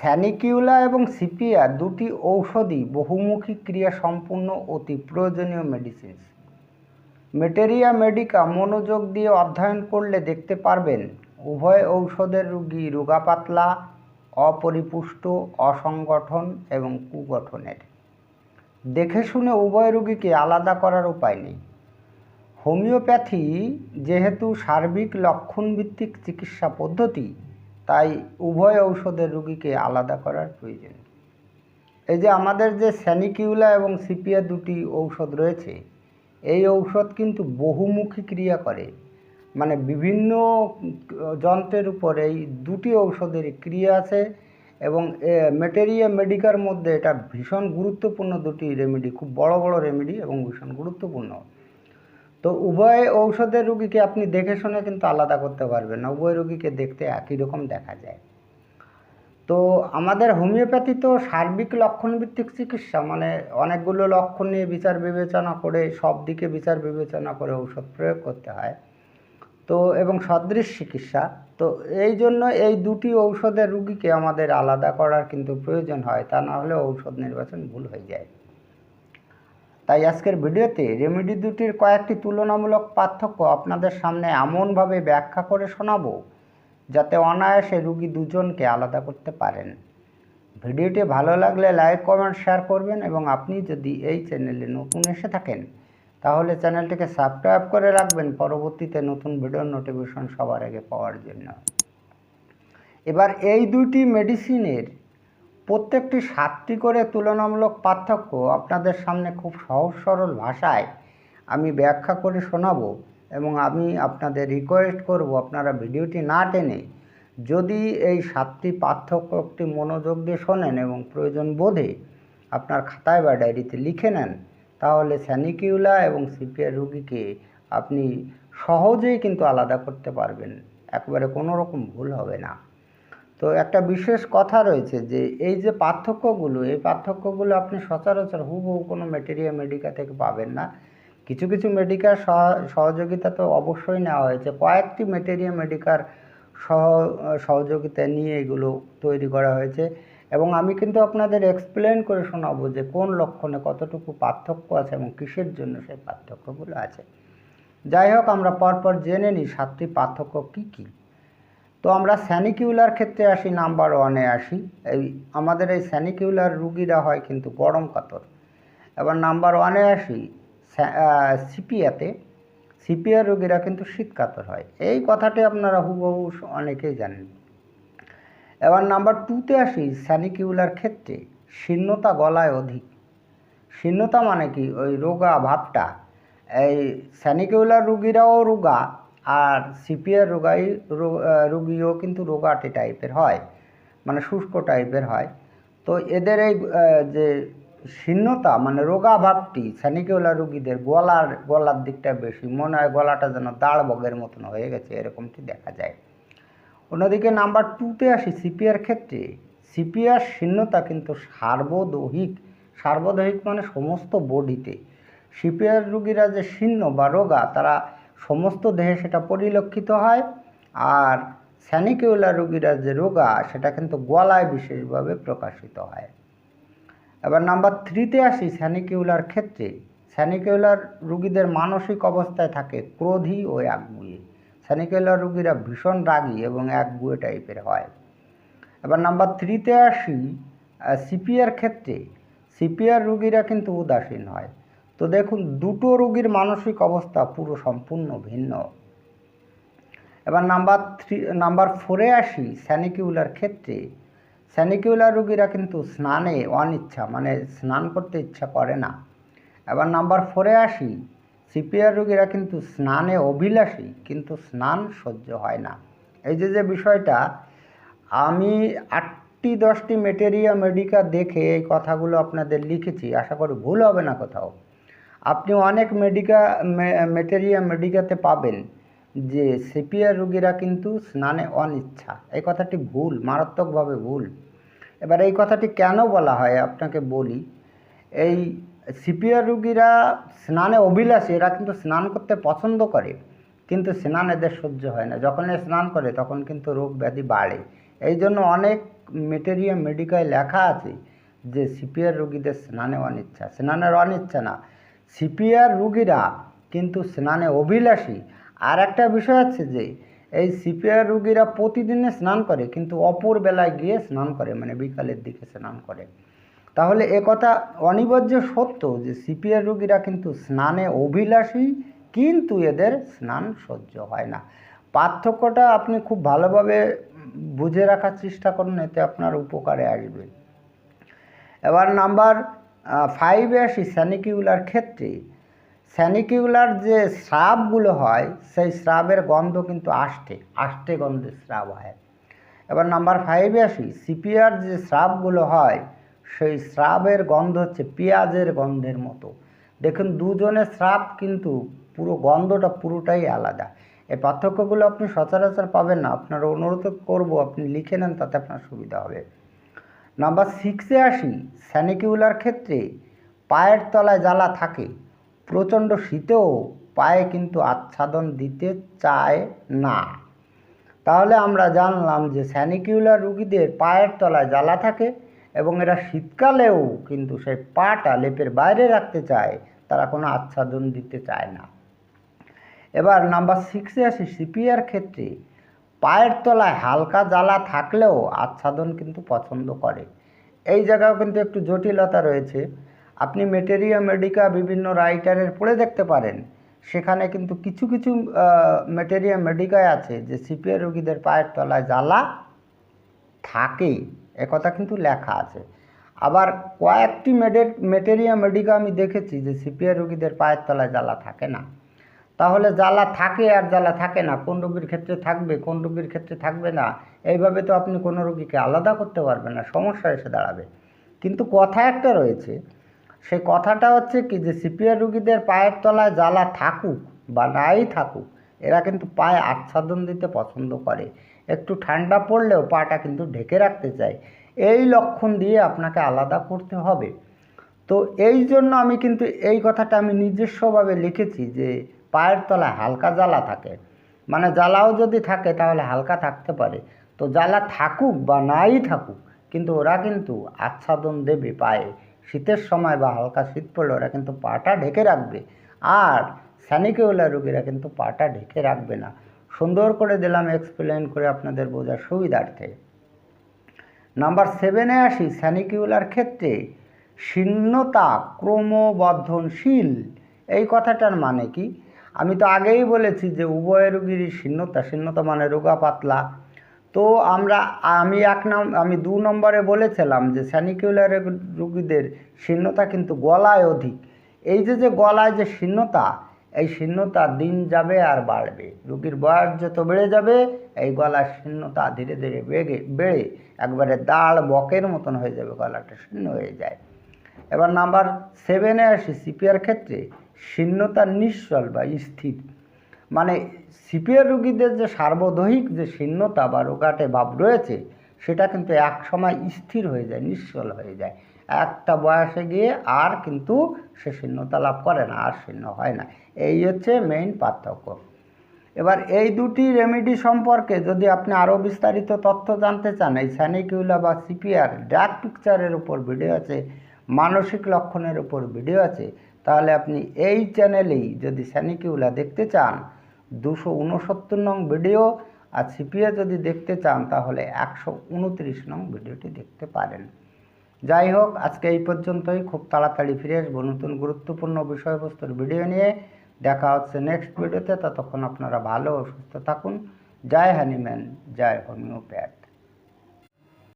স্যানিকিউলা এবং সিপিয়া দুটি ঔষধি বহুমুখী ক্রিয়া সম্পূর্ণ অতি প্রয়োজনীয় মেডিসিনস মেটেরিয়া মেডিকা মনোযোগ দিয়ে অধ্যয়ন করলে দেখতে পারবেন, উভয় ঔষধের রোগী রোগাপাতলা, অপরিপুষ্ট, অসংগঠন এবং কুগঠনের। দেখে শুনে উভয় রোগীকে আলাদা করার উপায় নেই। হোমিওপ্যাথি যেহেতু সার্বিক লক্ষণভিত্তিক চিকিৎসা পদ্ধতি তাই উভয় ঔষধের রোগীকে আলাদা করার প্রয়োজন। এই যে আমাদের যে স্যানিকিউলা এবং সিপিয়া দুটি ঔষধ রয়েছে, এই ঔষধ কিন্তু বহুমুখী ক্রিয়া করে। মানে বিভিন্ন যন্ত্রের উপর এই দুটি ঔষধের ক্রিয়া আছে এবং মেটেরিয়া মেডিকার মধ্যে এটা ভীষণ গুরুত্বপূর্ণ দুটি রেমেডি, খুব বড় বড় রেমেডি এবং ভীষণ গুরুত্বপূর্ণ। তো উভয় ঔষধের রুগীকে আপনি দেখে শুনে কিন্তু আলাদা করতে পারবেন না। উভয় রুগীকে দেখতে একই রকম দেখা যায়। তো আমাদের হোমিওপ্যাথি তো সার্বিক লক্ষণভিত্তিক চিকিৎসা মানে অনেকগুলো লক্ষণ নিয়ে বিচার বিবেচনা করে, সব দিকে বিচার বিবেচনা করে ঔষধ প্রয়োগ করতে হয়। তো এবং সদৃশ চিকিৎসা, তো এই জন্য এই দুটি ঔষধের রুগীকে আমাদের আলাদা করার কিন্তু প্রয়োজন হয়, তা না হলে ঔষধ নির্বাচন ভুল হয়ে যায়। তাই আজকের ভিডিওতে রেমেডি দুটির কয়েকটি তুলনামূলক পার্থক্য আপনাদের সামনে এমনভাবে ব্যাখ্যা করে শোনাবো যাতে অনায়াসে রুগী দুজনকে আলাদা করতে পারেন। ভিডিওটি ভালো লাগলে লাইক, কমেন্ট, শেয়ার করবেন এবং আপনি যদি এই চ্যানেলে নতুন এসে থাকেন, তাহলে চ্যানেলটিকে সাবস্ক্রাইব করে রাখবেন পরবর্তীতে নতুন ভিডিওর নোটিফিকেশন সবার আগে পাওয়ার জন্য। এবার এই দুটি মেডিসিনের প্রত্যেকটি সাতটি করে তুলনামূলক পার্থক্য আপনাদের সামনে খুব সহজ সরল ভাষায় আমি ব্যাখ্যা করে শোনাবো এবং আমি আপনাদের রিকোয়েস্ট করব আপনারা ভিডিওটি না টেনে যদি এই সাতটি পার্থক্য একটি মনোযোগ দিয়ে শোনেন এবং প্রয়োজন বোধে আপনার খাতায় বা ডায়েরিতে লিখে নেন, তাহলে স্যানিকিউলা এবং সিপিআর রুগীকে আপনি সহজেই কিন্তু আলাদা করতে পারবেন। একবারে কোনো রকম ভুল হবে না। তো একটা বিশেষ কথা রয়েছে যে এই যে পার্থক্যগুলো, এই পার্থক্যগুলো আপনি সচরাচর হুবহু কোনো মেটেরিয়া মেডিকা থেকে পাবেন না। কিছু কিছু মেডিকার সহযোগিতা তো অবশ্যই নেওয়া হয়েছে। কয়েকটি মেটেরিয়া মেডিকার সহ, সহযোগিতা নিয়ে এগুলো তৈরি করা হয়েছে। এবং আমি কিন্তু আপনাদের এক্সপ্লেন করে শোনাবো যে কোন লক্ষণে কতটুকু পার্থক্য আছে এবং কিসের জন্য সেই পার্থক্যগুলো আছে। যাই হোক, আমরা পরপর জেনে নিই সাতটি পার্থক্য কী কী। তো আমরা স্যানিকিউলার ক্ষেত্রে আসি, নাম্বার ওয়ানে আসি। এই আমাদের এই স্যানিকিউলার রুগীরা হয় কিন্তু গরম কাতর। এবার নাম্বার ওয়ানে আসি সিপিয়াতে সিপিআর রোগীরা কিন্তু শীত কাতর হয়। এই কথাটি আপনারা হুবহু অনেকেই জানেন। এবার নাম্বার টুতে আসি, স্যানিকিউলার ক্ষেত্রে শীর্ণতা গলায় অধিক। শীর্ণতা মানে কি? ওই রোগা ভাবটা। এই স্যানিকিউলার রুগীরাও রোগা আর সিপিআর রোগাই রুগীও কিন্তু রোগাটে টাইপের হয় মানে শুষ্ক টাইপের হয়। তো এদের এই যে শীর্ণতা মানে রোগা ভাবটি স্যানিকিউলা রুগীদের গলার গলার দিকটা বেশি, মনে হয় গলাটা যেন দাঁড় বগের মতন হয়ে গেছে, এরকমটি দেখা যায়। অন্যদিকে নাম্বার টুতে আসি সিপিআর ক্ষেত্রে। সিপিআর শীর্ণতা কিন্তু সার্বদৈহিক সার্বদৈহিক মানে সমস্ত বডিতে সিপিআর রুগীরা যে শীর্ণ বা রোগা, তারা সমস্ত দেহে সেটা পরিলক্ষিত হয় আর স্যানিকিউলার রুগীরা যে রোগা, সেটা কিন্তু গলায় বিশেষভাবে প্রকাশিত হয়। এবার নাম্বার থ্রিতে আসি স্যানিকিউলার ক্ষেত্রে। স্যানিকিউলার রুগীদের মানসিক অবস্থায় থাকে ক্রোধী ও একগুয়ে। স্যানিকিউলার রুগীরা ভীষণ রাগী এবং একগুয়ে টাইপের হয়। এবার নাম্বার থ্রিতে আসি সিপিআর ক্ষেত্রে। সিপিআর রুগীরা কিন্তু উদাসীন হয়। তো দেখুন, দুটো রোগীর মানসিক অবস্থা পুরো সম্পূর্ণ ভিন্ন। এবার নাম্বার থ্রি নাম্বার ফোরে আসি স্যানিকিউলার ক্ষেত্রে। স্যানিকিউলার রুগীরা কিন্তু স্নানে অনিচ্ছা মানে স্নান করতে ইচ্ছা করে না। এবার নাম্বার ফোরে আসি সিপিআর রুগীরা কিন্তু স্নানে অভিলাষী, কিন্তু স্নান সহ্য হয় না। এই যে যে বিষয়টা, আমি আটটি দশটি মেটেরিয়া মেডিকা দেখে এই কথাগুলো আপনাদের লিখেছি, আশা করি ভুল হবে না কোথাও। আপনি অনেক মেডিকা মেটেরিয়া মেডিকাতে পাবেন যে সিপিআর রুগীরা কিন্তু স্নানে অনিচ্ছা। এই কথাটি ভুল, মারাত্মকভাবে ভুল। এবার এই কথাটি কেন বলা হয় আপনাকে বলি, এই সিপিআর রুগীরা স্নানে অভিলাষী, এরা কিন্তু স্নান করতে পছন্দ করে, কিন্তু স্নান এদের সহ্য হয় না। যখন এ স্নান করে, তখন কিন্তু রোগ ব্যাধি বাড়ে। এই জন্য অনেক মেটেরিয়া মেডিকায় লেখা আছে যে সিপিআর রুগীদের স্নানে অনিচ্ছা। স্নানের অনিচ্ছা না। সিপিআর রুগীরা কিন্তু স্নানে অভিলাষী। আর একটা বিষয় আছে যে, এই সিপিআর রুগীরা প্রতিদিনে স্নান করে, কিন্তু অপর বেলায় গিয়ে স্নান করে মানে বিকালের দিকে স্নান করে। তাহলে এ কথা অনিবার্য সত্য যে, সিপিআর রুগীরা কিন্তু স্নানে অভিলাষী, কিন্তু এদের স্নান সহ্য হয় না। পার্থক্যটা আপনি খুব ভালোভাবে বুঝে রাখার চেষ্টা করুন, এতে আপনার উপকারে আসবে। এবার নাম্বার ফাইভে আসি স্যানিকিউলার ক্ষেত্রে স্যানিকিউলার যে স্রাবগুলো হয়, সেই স্রাবের গন্ধ কিন্তু আষ্টে আষ্টে গন্ধের স্রাব হয়। এবার নাম্বার ফাইভে আসি সিপিআর যে স্রাবগুলো হয়, সেই স্রাবের গন্ধ হচ্ছে পেঁয়াজের গন্ধের মতো। দেখুন, দুজনের স্রাব কিন্তু পুরো গন্ধটা পুরোটাই আলাদা। এই পার্থক্যগুলো আপনি সচরাচর পাবেন না, আপনার অনুরোধ করব আপনি লিখে নেন, তাতে আপনার সুবিধা হবে। নাম্বার সিক্সে আসি স্যানিকিউলার ক্ষেত্রে পায়ের তলায় জ্বালা থাকে। প্রচণ্ড শীতেও পায়ে কিন্তু আচ্ছাদন দিতে চায় না। তাহলে আমরা জানলাম যে স্যানিকিউলার রুগীদের পায়ের তলায় জ্বালা থাকে এবং এরা শীতকালেও কিন্তু সেই পাটা লেপের বাইরে রাখতে চায়, তারা কোনো আচ্ছাদন দিতে চায় না। এবার নাম্বার সিক্সে আসি সিপিআর ক্ষেত্রে পায়ের তলায় হালকা জ্বালা থাকলেও আচ্ছাদন কিন্তু পছন্দ করে। এই জায়গাও কিন্তু একটু জটিলতা রয়েছে। আপনি মেটেরিয়া, মেডিকা, বিভিন্ন রাইটারের পড়ে দেখতে পারেন। সেখানে কিন্তু কিছু কিছু মেটেরিয়া, মেডিকায় আছে যে সিপিআর রোগীদের পায়ের তলায় জ্বালা থাকে একথা কিন্তু লেখা আছে। আবার কয়েকটি মেডে মেটেরিয়া, মেডিকা আমি দেখেছি যে সিপিআর রোগীদের পায়ের তলায় জ্বালা থাকে না। তাহলে জ্বালা থাকে আর জ্বালা থাকে না। কোন রোগীর ক্ষেত্রে থাকবে, কোন রোগীর ক্ষেত্রে থাকবে না, এইভাবে তো আপনি কোনো রোগীকে আলাদা করতে পারবেন না, সমস্যা এসে দাঁড়াবে। কিন্তু কথা একটা রয়েছে সেই কথাটা হচ্ছে কি যে, সিপিআর রুগীদের পায়ের তলায় জ্বালা থাকুক বা নাই থাকুক, এরা কিন্তু পায়ে আচ্ছাদন দিতে পছন্দ করে। একটু ঠান্ডা পড়লেও পাটা কিন্তু ঢেকে রাখতে চায়। এই লক্ষণ দিয়ে আপনাকে আলাদা করতে হবে। তো এই জন্য আমি কিন্তু এই কথাটা আমি নিজস্বভাবে লিখেছি যে পায়ের তলায় হালকা জ্বালা থাকে। মানে জ্বালাও যদি থাকে তাহলে হালকা থাকতে পারে। তো জ্বালা থাকুক বা নাই থাকুক, কিন্তু ওরা কিন্তু আচ্ছাদন দেবে পায়ে। শীতের সময় বা হালকা শীত পড়লে ওরা কিন্তু পাটা ঢেকে রাখবে। আর স্যানিকিউলার রোগীরা কিন্তু পাটা ঢেকে রাখবে না। সুন্দর করে দিলাম এক্সপ্লেন করে আপনাদের বোঝার সুবিধার্থে। নাম্বার সেভেনে আসি, স্যানিকিউলার ক্ষেত্রে শীর্ণতা ক্রমবর্ধনশীল। এই কথাটার মানে কি? আমি তো আগেই বলেছি যে উভয় রোগীরই শীর্ণতা শীর্ণতা মানে রোগা পাতলা। তো আমরা, আমি এক নাম, আমি দু নম্বরে বলেছিলাম যে স্যানিকিউলার রুগীদের শীর্ণতা কিন্তু গলায় অধিক। এই যে যে গলায় যে শীর্ণতা, এই শীর্ণতা দিন যাবে আর বাড়বে। রুগীর বয়স যত বেড়ে যাবে, এই গলার শীর্ণতা ধীরে ধীরে বেগে, বেড়ে একবারে দাঁড় বকের মতন হয়ে যাবে, গলাটা শীর্ণ হয়ে যায়। এবার নাম্বার সেভেনে আসি সিপিআর ক্ষেত্রে। শীর্ণতা নিশ্চল বা স্থির। মানে সিপিআর রুগীদের যে সার্বদৈহিক যে শীর্ণতা বা রোগাটে ভাব রয়েছে, সেটা কিন্তু এক সময় স্থির হয়ে যায় নিশ্চল হয়ে যায়। একটা বয়সে গিয়ে আর কিন্তু সে শীর্ণতা লাভ করে না, আর শীর্ণ হয় না। এই হচ্ছে মেইন পার্থক্য। এবার এই দুটি রেমেডি সম্পর্কে যদি আপনি আরও বিস্তারিত তথ্য জানতে চান, এই স্যানিকিউলা বা সিপিআর ড্রাগ পিকচারের উপর ভিডিও আছে, মানসিক লক্ষণের উপর ভিডিও আছে তাহলে আপনি এই চ্যানেলেই যদি স্যানিকিউলা দেখতে চান, দুশো উনসত্তর নং ভিডিও, আর সিপিএ যদি দেখতে চান, তাহলে একশো উনত্রিশ নং ভিডিওটি দেখতে পারেন। যাই হোক, আজকে এই পর্যন্তই। খুব তাড়াতাড়ি ফিরে আসব নতুন গুরুত্বপূর্ণ বিষয়বস্তুর ভিডিও নিয়ে। দেখা হচ্ছে নেক্সট ভিডিওতে। ততক্ষণ আপনারা ভালো সুস্থ থাকুন। জয় হ্যানিম্যান জয় হোমিওপ্যাথ।